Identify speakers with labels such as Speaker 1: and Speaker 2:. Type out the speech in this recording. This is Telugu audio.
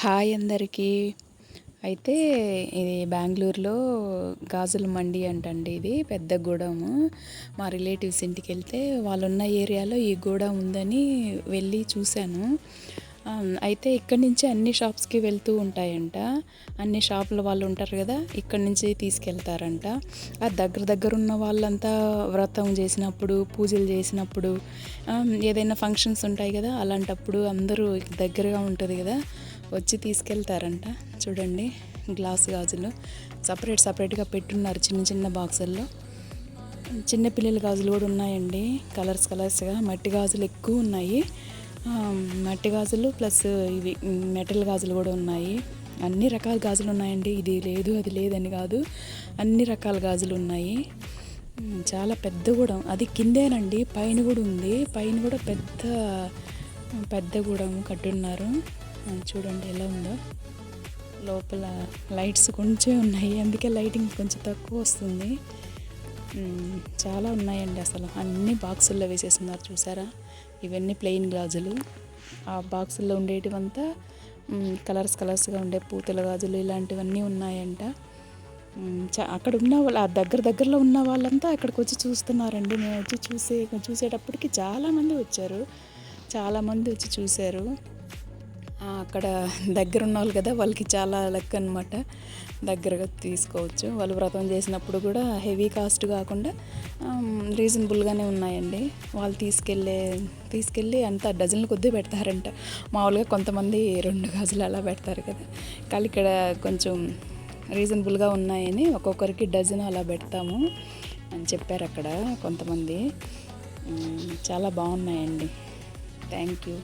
Speaker 1: హాయ్ అందరికీ. అయితే ఇది బెంగళూరులో గాజుల మండి అంటండి ఇది పెద్ద గూడెము. మా రిలేటివ్స్ ఇంటికి వెళ్తే వాళ్ళు ఉన్న ఏరియాలో ఈ గూడెం ఉందని వెళ్ళి చూశాను. అయితే ఇక్కడి నుంచి అన్ని షాప్స్కి వెళ్తూ ఉంటాయంట. అన్ని షాపుల వాళ్ళు ఉంటారు కదా ఇక్కడి నుంచి తీసుకెళ్తారంట. ఆ దగ్గర దగ్గర ఉన్న వాళ్ళంతా వ్రతం చేసినప్పుడు పూజలు చేసినప్పుడు ఏదైనా ఫంక్షన్స్ ఉంటాయి కదా అలాంటప్పుడు అందరూ దగ్గరగా ఉంటుంది కదా వచ్చి తీసుకెళ్తారంట. చూడండి గ్లాస్ గాజులు. సపరేట్ సపరేట్గా పెట్టున్నారు చిన్న చిన్న బాక్సుల్లో. చిన్న పిల్లల గాజులు కూడా ఉన్నాయండి. కలర్స్ కలర్స్గా మట్టి గాజులు ఎక్కువ ఉన్నాయి. మట్టి గాజులు ప్లస్ ఇవి మెటల్ గాజులు కూడా ఉన్నాయి. అన్ని రకాల గాజులు ఉన్నాయండి. ఇది లేదు అది లేదని కాదు. అన్ని రకాల గాజులు ఉన్నాయి. చాలా పెద్ద గూడెం అది కిందేనండి. పైన కూడా ఉంది. పైన కూడా పెద్ద పెద్ద గూడెం కట్టున్నారు. చూడండి ఎలా ఉందో. లోపల లైట్స్ కొంచెం ఉన్నాయి. అందుకే లైటింగ్ కొంచెం తక్కువ వస్తుంది. చాలా ఉన్నాయండి అసలు. అన్ని బాక్సుల్లో వేసేస్తున్నారు చూసారా? ఇవన్నీ ప్లెయిన్ గాజులు. ఆ బాక్సుల్లో ఉండేటివంతా కలర్స్ కలర్స్గా ఉండే పూతల గాజులు ఇలాంటివన్నీ ఉన్నాయంట. చా అక్కడ ఉన్న వాళ్ళు ఆ దగ్గర దగ్గరలో ఉన్న వాళ్ళంతా అక్కడికి వచ్చి చూస్తున్నారండి. మేము వచ్చి చూసే చూసేటప్పటికి చాలామంది వచ్చారు. చాలామంది వచ్చి చూశారు. అక్కడ దగ్గర ఉన్న వాళ్ళు కదా వాళ్ళకి చాలా లెక్క అనమాట దగ్గరగా తీసుకోవచ్చు. వాళ్ళు వ్రతం చేసినప్పుడు కూడా హెవీ కాస్ట్ కాకుండా రీజనబుల్గానే ఉన్నాయండి. వాళ్ళు తీసుకెళ్ళే తీసుకెళ్ళి అంత డజన్ల కొద్దీ పెడతారంట. మామూలుగా కొంతమంది రెండు గాజులు అలా పెడతారు కదా. కానీ ఇక్కడ కొంచెం రీజనబుల్గా ఉన్నాయని ఒక్కొక్కరికి డజన్ అలా పెడతాము అని చెప్పారు అక్కడ కొంతమంది. చాలా బాగున్నాయండి. Thank you.